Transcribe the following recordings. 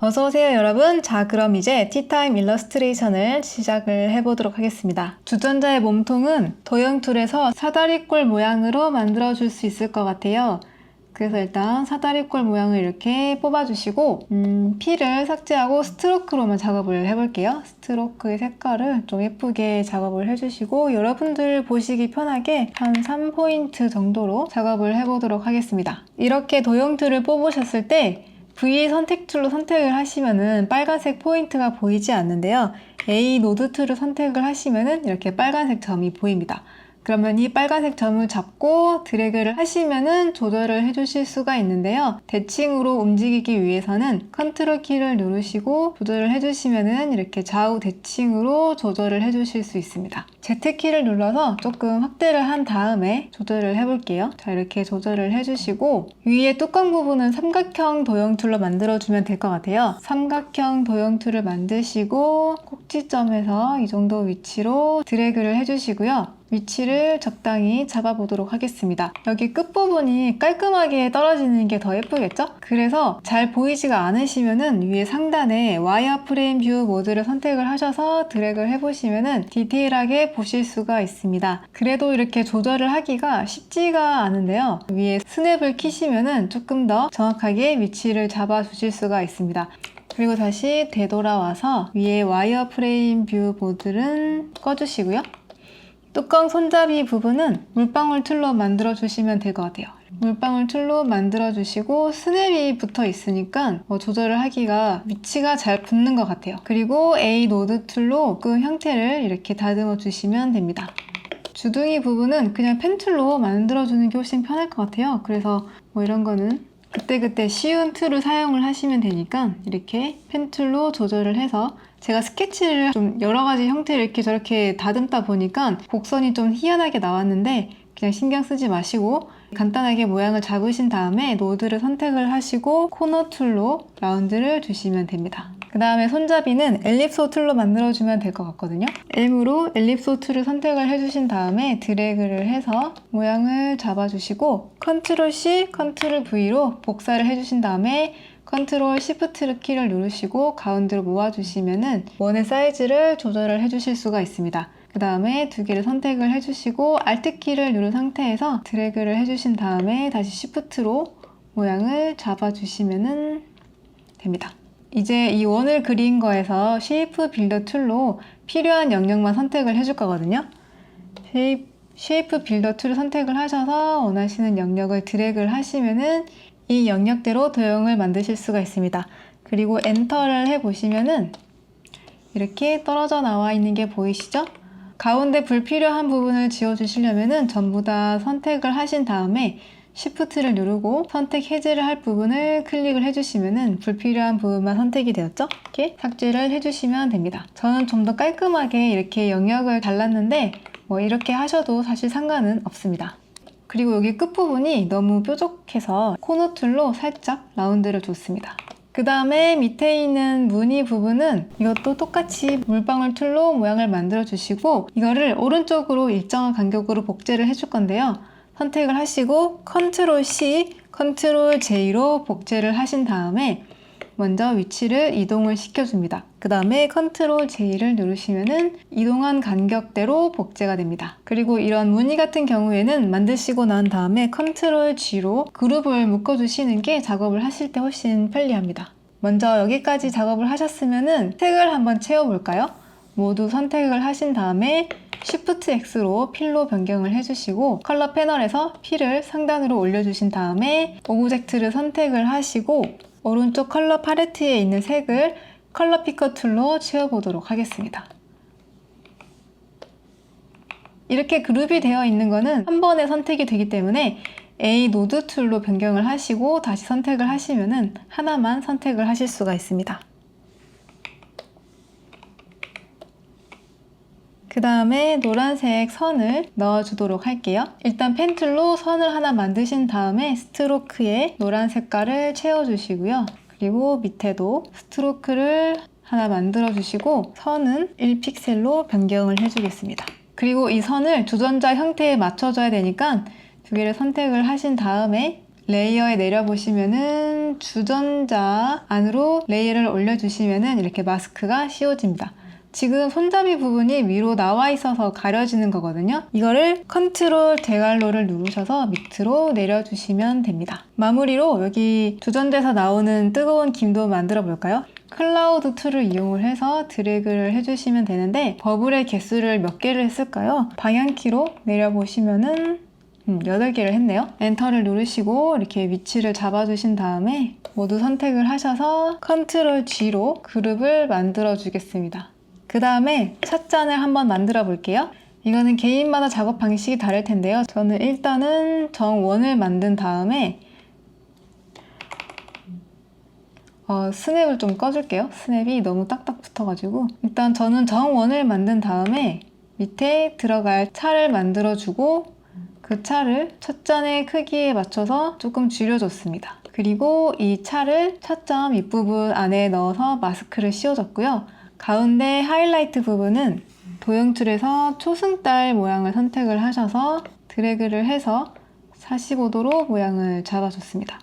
어서오세요 여러분. 자 그럼 이제 티타임 일러스트레이션을 시작을 해보도록 하겠습니다. 주전자의 몸통은 도형 툴에서 사다리꼴 모양으로 만들어 줄 수 있을 것 같아요. 그래서 일단 사다리꼴 모양을 이렇게 뽑아주시고 음, 피를 삭제하고 스트로크로만 작업을 해볼게요. 스트로크의 색깔을 좀 예쁘게 작업을 해주시고 여러분들 보시기 편하게 한 3포인트 정도로 작업을 해보도록 하겠습니다. 이렇게 도형 툴을 뽑으셨을 때 V 선택 툴로 선택을 하시면은 빨간색 포인트가 보이지 않는데요. A 노드 툴을 선택을 하시면은 이렇게 빨간색 점이 보입니다. 그러면 이 빨간색 점을 잡고 드래그를 하시면은 조절을 해주실 수가 있는데요. 대칭으로 움직이기 위해서는 컨트롤 키를 누르시고 조절을 해주시면은 이렇게 좌우 대칭으로 조절을 해주실 수 있습니다. Z 키를 눌러서 조금 확대를 한 다음에 조절을 해볼게요. 자 이렇게 조절을 해주시고 위에 뚜껑 부분은 삼각형 도형 툴로 만들어주면 될 것 같아요. 삼각형 도형 툴을 만드시고 꼭지점에서 이 정도 위치로 드래그를 해주시고요. 위치를 적당히 잡아보도록 하겠습니다. 여기 끝부분이 깔끔하게 떨어지는 게 더 예쁘겠죠? 그래서 잘 보이지가 않으시면은 위에 상단에 와이어 프레임 뷰 모드를 선택을 하셔서 드래그를 해보시면은 디테일하게 보실 수가 있습니다. 그래도 이렇게 조절을 하기가 쉽지가 않은데요. 위에 스냅을 키시면은 조금 더 정확하게 위치를 잡아 주실 수가 있습니다. 그리고 다시 되돌아와서 위에 와이어 프레임 뷰 모드는 꺼주시고요. 뚜껑 손잡이 부분은 물방울 툴로 만들어 주시면 될 것 같아요. 물방울 툴로 만들어 주시고 스냅이 붙어 있으니까 뭐 조절을 하기가 위치가 잘 붙는 것 같아요. 그리고 A 노드 툴로 그 형태를 이렇게 다듬어 주시면 됩니다. 주둥이 부분은 그냥 펜 툴로 만들어 주는 게 훨씬 편할 것 같아요. 그래서 뭐 이런 거는 그때그때 쉬운 툴을 사용을 하시면 되니까 이렇게 펜 툴로 조절을 해서 제가 스케치를 좀 여러 가지 형태를 이렇게 저렇게 다듬다 보니까 곡선이 좀 희한하게 나왔는데 그냥 신경 쓰지 마시고 간단하게 모양을 잡으신 다음에 노드를 선택을 하시고 코너 툴로 라운드를 주시면 됩니다. 그 다음에 손잡이는 엘립소 툴로 만들어주면 될 것 같거든요. M으로 엘립소 툴을 선택을 해주신 다음에 드래그를 해서 모양을 잡아주시고 컨트롤 C, 컨트롤 V로 복사를 해주신 다음에 컨트롤 시프트 키를 누르시고 가운데로 모아주시면은 원의 사이즈를 조절을 해주실 수가 있습니다. 그 다음에 두 개를 선택을 해주시고 Alt 키를 누른 상태에서 드래그를 해주신 다음에 다시 시프트로 모양을 잡아주시면 됩니다. 이제 이 원을 그린 거에서 쉐이프 빌더 툴로 필요한 영역만 선택을 해줄 거거든요. 쉐이프 빌더 툴을 선택을 하셔서 원하시는 영역을 드래그를 하시면은 이 영역대로 도형을 만드실 수가 있습니다. 그리고 엔터를 해보시면은 이렇게 떨어져 나와 있는 게 보이시죠? 가운데 불필요한 부분을 지워주시려면은 전부 다 선택을 하신 다음에 Shift를 누르고 선택 해제를 할 부분을 클릭을 해주시면은 불필요한 부분만 선택이 되었죠? 이렇게 삭제를 해주시면 됩니다. 저는 좀 더 깔끔하게 이렇게 영역을 잘랐는데 뭐 이렇게 하셔도 사실 상관은 없습니다. 그리고 여기 끝부분이 너무 뾰족해서 코너 툴로 살짝 라운드를 줬습니다. 그 다음에 밑에 있는 무늬 부분은 이것도 똑같이 물방울 툴로 모양을 만들어 주시고 이거를 오른쪽으로 일정한 간격으로 복제를 해줄 건데요. 선택을 하시고 컨트롤 C, 컨트롤 J로 복제를 하신 다음에 먼저 위치를 이동을 시켜줍니다. 그 다음에 컨트롤 J를 누르시면은 이동한 간격대로 복제가 됩니다. 그리고 이런 무늬 같은 경우에는 만드시고 난 다음에 컨트롤 G로 그룹을 묶어주시는 게 작업을 하실 때 훨씬 편리합니다. 먼저 여기까지 작업을 하셨으면은 색을 한번 채워볼까요? 모두 선택을 하신 다음에 Shift X로 필로 변경을 해주시고 컬러 패널에서 필을 상단으로 올려주신 다음에 오브젝트를 선택을 하시고 오른쪽 컬러 팔레트에 있는 색을 컬러 피커 툴로 채워보도록 하겠습니다. 이렇게 그룹이 되어 있는 거는 한 번에 선택이 되기 때문에 A 노드 툴로 변경을 하시고 다시 선택을 하시면은 하나만 선택을 하실 수가 있습니다. 그 다음에 노란색 선을 넣어주도록 할게요. 일단 펜 툴로 선을 하나 만드신 다음에 스트로크에 노란 색깔을 채워주시고요. 그리고 밑에도 스트로크를 하나 만들어 주시고 선은 1픽셀로 변경을 해주겠습니다. 그리고 이 선을 주전자 형태에 맞춰줘야 되니까 두 개를 선택을 하신 다음에 레이어에 내려보시면은 주전자 안으로 레이어를 올려주시면은 이렇게 마스크가 씌워집니다. 지금 손잡이 부분이 위로 나와 있어서 가려지는 거거든요. 이거를 컨트롤 대괄호를 누르셔서 밑으로 내려주시면 됩니다. 마무리로 여기 주전자에서 나오는 뜨거운 김도 만들어 볼까요? 클라우드 툴을 이용을 해서 드래그를 해주시면 되는데 버블의 개수를 몇 개를 했을까요? 방향키로 내려보시면은 음, 8개를 했네요. 엔터를 누르시고 이렇게 위치를 잡아주신 다음에 모두 선택을 하셔서 컨트롤 G로 그룹을 만들어 주겠습니다. 그 다음에 찻잔을 한번 만들어 볼게요. 이거는 개인마다 작업 방식이 다를 텐데요. 저는 일단은 정원을 만든 다음에 어, 스냅을 좀 꺼줄게요. 스냅이 너무 딱딱 붙어가지고 일단 저는 정원을 만든 다음에 밑에 들어갈 차를 만들어주고 그 차를 찻잔의 크기에 맞춰서 조금 줄여줬습니다. 그리고 이 차를 찻잔 윗부분 안에 넣어서 마스크를 씌워줬고요. 가운데 하이라이트 부분은 도형 툴에서 초승달 모양을 선택을 하셔서 드래그를 해서 45도로 모양을 잡아줬습니다.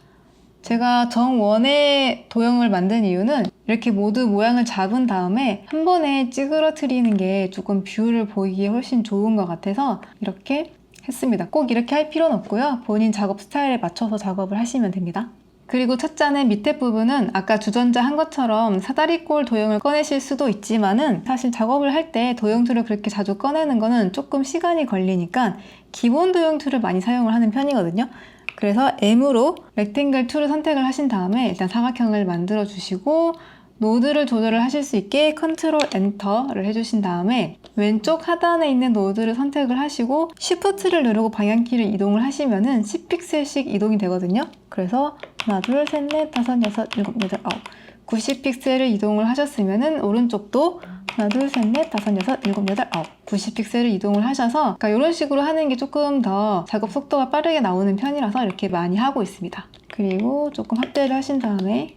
제가 정원의 도형을 만든 이유는 이렇게 모두 모양을 잡은 다음에 한 번에 찌그러뜨리는 게 조금 뷰를 보이기에 훨씬 좋은 것 같아서 이렇게 했습니다. 꼭 이렇게 할 필요는 없고요. 본인 작업 스타일에 맞춰서 작업을 하시면 됩니다. 그리고 찻잔의 밑에 부분은 아까 주전자 한 것처럼 사다리꼴 도형을 꺼내실 수도 있지만은 사실 작업을 할 때 도형 툴을 그렇게 자주 꺼내는 거는 조금 시간이 걸리니까 기본 도형 툴을 많이 사용을 하는 편이거든요. 그래서 M으로 렉탱글 툴을 선택을 하신 다음에 일단 사각형을 만들어 주시고 노드를 조절을 하실 수 있게 컨트롤 엔터를 해주신 다음에 왼쪽 하단에 있는 노드를 선택을 하시고 Shift를 누르고 방향키를 이동을 하시면 은 10픽셀씩 이동이 되거든요. 그래서 하나, 둘, 셋, 넷, 다섯, 여섯, 일곱, 여덟, 아홉 90픽셀을 이동을 하셨으면 은 오른쪽도 하나, 둘, 셋, 넷, 다섯, 여섯, 일곱, 여덟, 아홉 90픽셀을 이동을 하셔서 그러니까 이런 식으로 하는 게 조금 더 작업 속도가 빠르게 나오는 편이라서 이렇게 많이 하고 있습니다. 그리고 조금 확대를 하신 다음에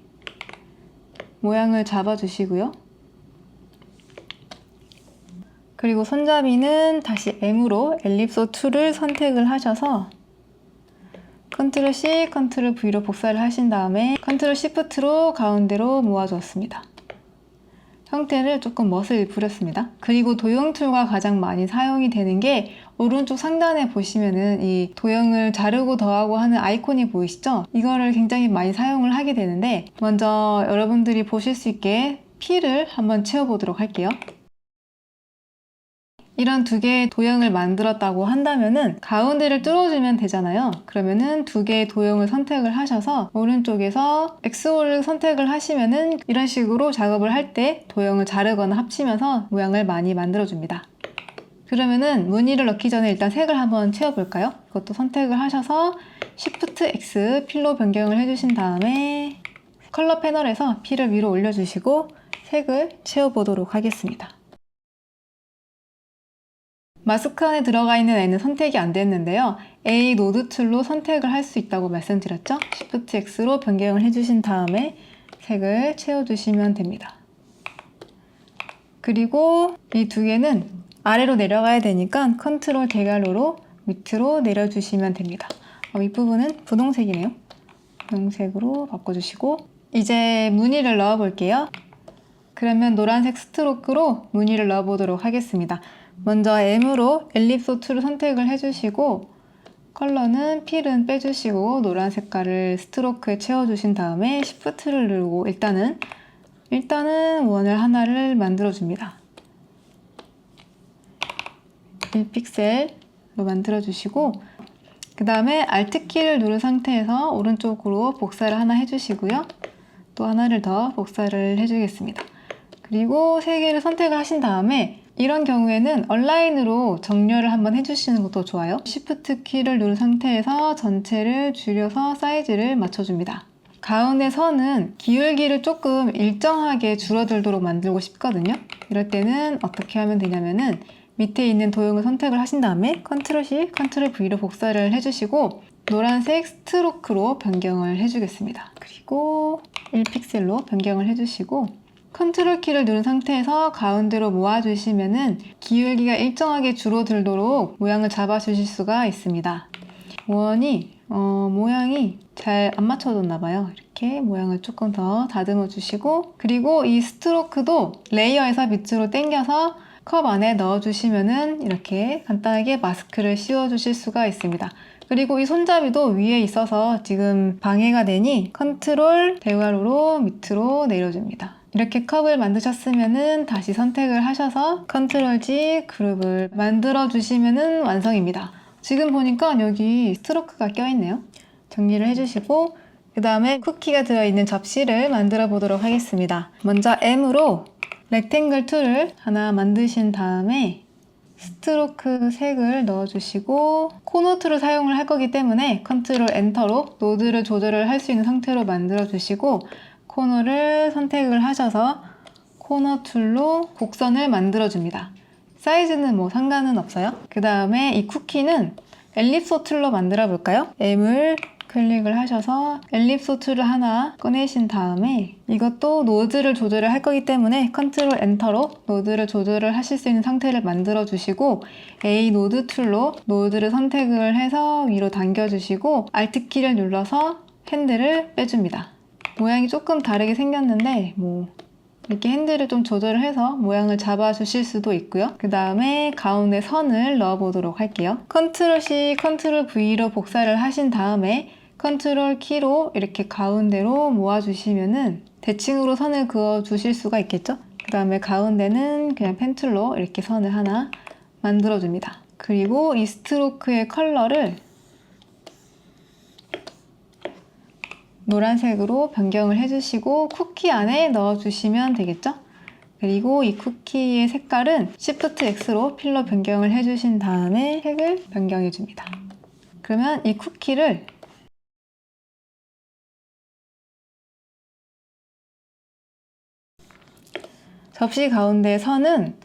모양을 잡아주시고요. 그리고 손잡이는 다시 M으로 엘립소 툴을 선택을 하셔서 컨트롤 C, 컨트롤 V로 복사를 하신 다음에 컨트롤 Shift로 가운데로 모아주었습니다. 형태를 조금 멋을 부렸습니다. 그리고 도형 툴과 가장 많이 사용이 되는 게 오른쪽 상단에 보시면은 이 도형을 자르고 더하고 하는 아이콘이 보이시죠? 이거를 굉장히 많이 사용을 하게 되는데 먼저 여러분들이 보실 수 있게 피를 한번 채워보도록 할게요. 이런 두 개의 도형을 만들었다고 한다면은 가운데를 뚫어주면 되잖아요. 그러면은 두 개의 도형을 선택을 하셔서 오른쪽에서 XO를 선택을 하시면은 이런 식으로 작업을 할 때 도형을 자르거나 합치면서 모양을 많이 만들어줍니다. 그러면은 무늬를 넣기 전에 일단 색을 한번 채워볼까요? 이것도 선택을 하셔서 Shift X 필로 변경을 해주신 다음에 컬러 패널에서 피를 위로 올려주시고 색을 채워보도록 하겠습니다. 마스크 안에 들어가 있는 애는 선택이 안 됐는데요. A 노드 툴로 선택을 할 수 있다고 말씀드렸죠? Shift X로 변경을 해주신 다음에 색을 채워주시면 됩니다. 그리고 이 두 개는 아래로 내려가야 되니까 컨트롤 대괄호로 밑으로 내려주시면 됩니다. 어, 윗부분은 분홍색이네요. 분홍색으로 바꿔주시고 이제 무늬를 넣어 볼게요. 그러면 노란색 스트로크로 무늬를 넣어 보도록 하겠습니다. 먼저 M으로 엘립소 툴을 선택을 해주시고 컬러는 필은 빼주시고 노란 색깔을 스트로크에 채워주신 다음에 Shift를 누르고 일단은 일단은 원을 하나를 만들어 줍니다. 1픽셀로 만들어 주시고 그 다음에 Alt 키를 누른 상태에서 오른쪽으로 복사를 하나 해주시고요. 또 하나를 더 복사를 해주겠습니다. 그리고 세 개를 선택을 하신 다음에 이런 경우에는 얼라인으로 정렬을 한번 해주시는 것도 좋아요. Shift 키를 누른 상태에서 전체를 줄여서 사이즈를 맞춰줍니다. 가운데 선은 기울기를 조금 일정하게 줄어들도록 만들고 싶거든요. 이럴 때는 어떻게 하면 되냐면은 밑에 있는 도형을 선택을 하신 다음에 Ctrl C, Ctrl V로 복사를 해주시고 노란색 스트로크로 변경을 해주겠습니다. 그리고 1픽셀로 변경을 해주시고 컨트롤 키를 누른 상태에서 가운데로 모아주시면은 기울기가 일정하게 줄어들도록 모양을 잡아주실 수가 있습니다. 원이 어, 모양이 잘 안 맞춰졌나 봐요. 이렇게 모양을 조금 더 다듬어 주시고 그리고 이 스트로크도 레이어에서 밑으로 당겨서 컵 안에 넣어 주시면은 이렇게 간단하게 마스크를 씌워 주실 수가 있습니다. 그리고 이 손잡이도 위에 있어서 지금 방해가 되니 컨트롤 대괄호로 밑으로 내려줍니다. 이렇게 컵을 만드셨으면은 다시 선택을 하셔서 컨트롤 G 그룹을 만들어 주시면은 완성입니다. 지금 보니까 여기 스트로크가 껴있네요. 정리를 해주시고 그 다음에 쿠키가 들어있는 접시를 만들어 보도록 하겠습니다. 먼저 M으로 렉탱글 툴을 하나 만드신 다음에 스트로크 색을 넣어주시고 코너 툴을 사용을 할 거기 때문에 컨트롤 엔터로 노드를 조절을 할 수 있는 상태로 만들어 주시고 코너를 선택을 하셔서 코너 툴로 곡선을 만들어 줍니다. 사이즈는 뭐 상관은 없어요. 그 다음에 이 쿠키는 엘립소 툴로 만들어 볼까요? M을 클릭을 하셔서 엘립소 툴을 하나 꺼내신 다음에 이것도 노드를 조절을 할 거기 때문에 컨트롤 엔터로 노드를 조절을 하실 수 있는 상태를 만들어 주시고 A 노드 툴로 노드를 선택을 해서 위로 당겨 주시고 Alt 키를 눌러서 핸들을 빼줍니다. 모양이 조금 다르게 생겼는데 뭐 이렇게 핸들을 좀 조절을 해서 모양을 잡아 주실 수도 있고요. 그 다음에 가운데 선을 넣어 보도록 할게요. 컨트롤 C, 컨트롤 V로 복사를 하신 다음에 컨트롤 키로 이렇게 가운데로 모아 주시면은 대칭으로 선을 그어 주실 수가 있겠죠? 그 다음에 가운데는 그냥 펜툴로 이렇게 선을 하나 만들어 줍니다. 그리고 이 스트로크의 컬러를 노란색으로 변경을 해주시고 쿠키 안에 넣어주시면 되겠죠? 그리고 이 쿠키의 색깔은 Shift X로 필러 변경을 해주신 다음에 색을 변경해 줍니다. 그러면 이 쿠키를 접시 가운데 선은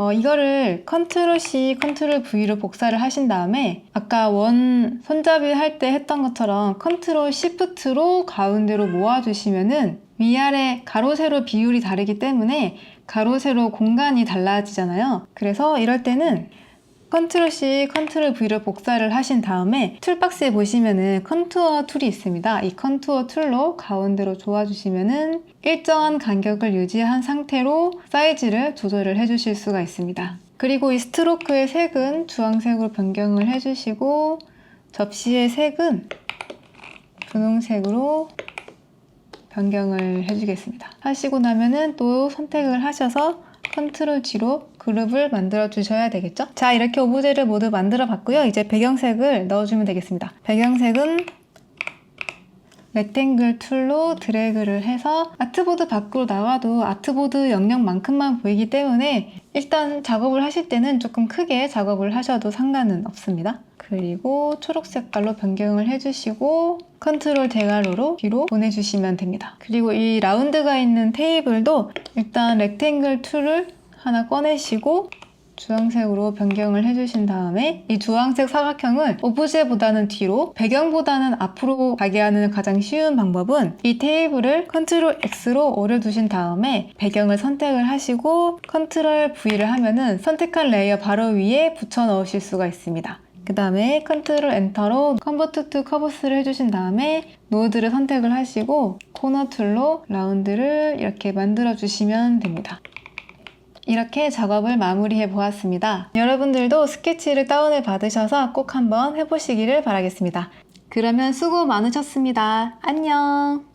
어, 이거를 컨트롤 C, 컨트롤 V로 복사를 하신 다음에 아까 원 손잡이 할 때 했던 것처럼 컨트롤 Shift로 가운데로 모아주시면은 위아래 가로 세로 비율이 다르기 때문에 가로 세로 공간이 달라지잖아요. 그래서 이럴 때는 컨트롤 C, 컨트롤 V로 복사를 하신 다음에 툴박스에 보시면은 컨투어 툴이 있습니다. 이 컨투어 툴로 가운데로 조아주시면은 일정한 간격을 유지한 상태로 사이즈를 조절을 해주실 수가 있습니다. 그리고 이 스트로크의 색은 주황색으로 변경을 해주시고 접시의 색은 분홍색으로 변경을 해주겠습니다. 하시고 나면은 또 선택을 하셔서 컨트롤 G로 그룹을 만들어 주셔야 되겠죠? 자, 이렇게 오브제를 모두 만들어 봤고요. 이제 배경색을 넣어주면 되겠습니다. 배경색은 렉탱글 툴로 드래그를 해서 아트보드 밖으로 나와도 아트보드 영역만큼만 보이기 때문에 일단 작업을 하실 때는 조금 크게 작업을 하셔도 상관은 없습니다. 그리고 초록 색깔로 변경을 해주시고 컨트롤 대괄호로 뒤로 보내주시면 됩니다. 그리고 이 라운드가 있는 테이블도 일단 렉탱글 툴을 하나 꺼내시고 주황색으로 변경을 해주신 다음에 이 주황색 사각형을 오브제보다는 뒤로 배경보다는 앞으로 가게 하는 가장 쉬운 방법은 이 테이블을 컨트롤 X로 오려 두신 다음에 배경을 선택을 하시고 컨트롤 V를 하면은 선택한 레이어 바로 위에 붙여 넣으실 수가 있습니다. 그 다음에 컨트롤 엔터로 컨버트 투 커버스를 해주신 다음에 노드를 선택을 하시고 코너 툴로 라운드를 이렇게 만들어 주시면 됩니다. 이렇게 작업을 마무리해 보았습니다. 여러분들도 스케치를 다운을 받으셔서 꼭 한번 해보시기를 바라겠습니다. 그러면 수고 많으셨습니다. 안녕!